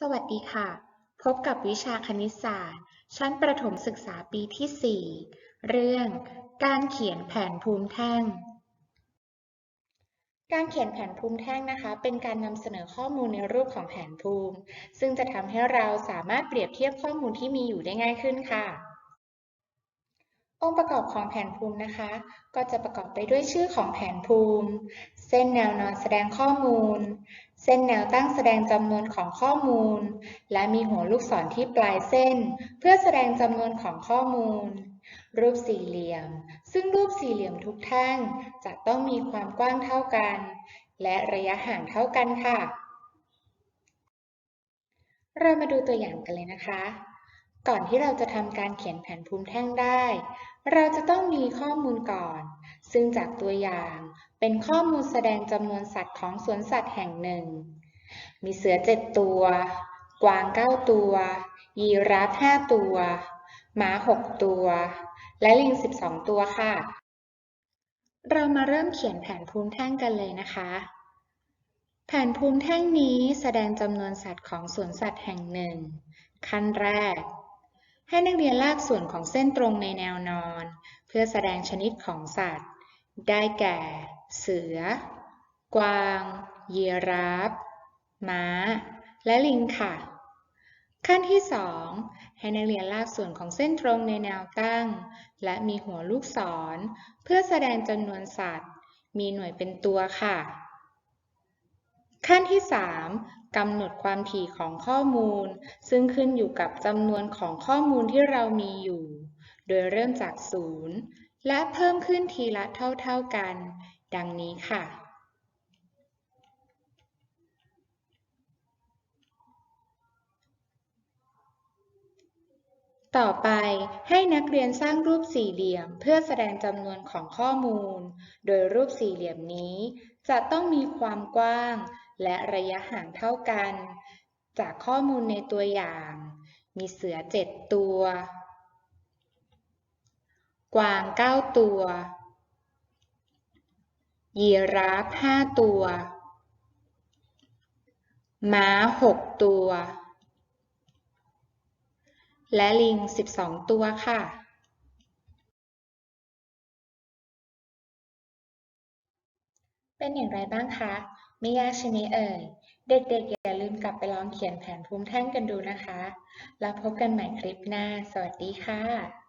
สวัสดีค่ะ พบกับวิชาคณิตศาสตร์ ชั้นประถมศึกษาปีที่ 4 เรื่อง การเขียนแผนภูมิแท่ง การเขียนแผนภูมิแท่งนะคะ เป็นการนำเสนอข้อมูลในรูปของแผนภูมิ ซึ่งจะทำให้เราสามารถเปรียบเทียบข้อมูลที่มีอยู่ได้ง่ายขึ้นค่ะ องค์ประกอบของแผนภูมินะคะ ก็จะประกอบไปด้วยชื่อของแผนภูมิ เส้นแนวนอนแสดงข้อมูล เส้นแนวตั้งแสดงจำนวนของข้อมูล และมีหัวลูกศรที่ปลายเส้น เพื่อแสดงจำนวนของข้อมูล รูปสี่เหลี่ยม ซึ่งรูปสี่เหลี่ยมทุกแท่งจะต้องมีความกว้างเท่ากัน และระยะห่างเท่ากันค่ะ เรามาดูตัวอย่างกันเลยนะคะ ก่อนที่เราจะทำการเขียนแผนภูมิแท่งได้ เราจะต้องมีข้อมูลก่อน ซึ่งจากตัวอย่างเป็นข้อมูลแสดงจำนวนสัตว์ของสวนสัตว์แห่งหนึ่ง มีเสือเจ็ดตัว กวางเก้าตัว ยีราฟห้าตัว หมาหกตัว และลิงสิบสองตัวค่ะ เรามาเริ่มเขียนแผนภูมิแท่งกันเลยนะคะ แผนภูมิแท่งนี้แสดงจำนวนสัตว์ของสวนสัตว์แห่งหนึ่ง ขั้นแรก ให้นักเรียนลากส่วนของเส้นตรงในแนวนอน เพื่อแสดงชนิดของสัตว์ ได้แก่ เสือ กวาง ยีราฟ ม้า และลิงค่ะ ขั้นที่ 2 ให้นักเรียนลากส่วนของเส้นตรงในแนวตั้ง และมีหัวลูกศร เพื่อแสดงจำนวนสัตว์ มีหน่วยเป็นตัวค่ะ ขั้นที่ 3กำหนดความถี่ของข้อมูล ซึ่งขึ้นอยู่กับจำนวนของข้อมูลที่เรามีอยู่ โดยเริ่มจากศูนย์ และเพิ่มขึ้นทีละเท่า ๆกัน ดังนี้ค่ะ ต่อไปให้นักเรียนสร้างรูปสี่เหลี่ยม เพื่อแสดงจำนวนของข้อมูล โดยรูปสี่เหลี่ยมนี้ จะต้องมีความกว้าง และระยะห่างเท่ากัน จากข้อมูลในตัวอย่าง มีเสือเจ็ดตัว กวางเก้าตัว ยีราฟห้าตัว ม้าหกตัว และลิงสิบสองตัวค่ะ เป็นอย่างไรบ้างคะ ไม่ยากใช่ไหมเอ่ย เด็กๆ อย่าลืมกลับไปลองเขียนแผนภูมิแท่งกันดูนะคะ แล้วพบกันใหม่คลิปหน้า สวัสดีค่ะ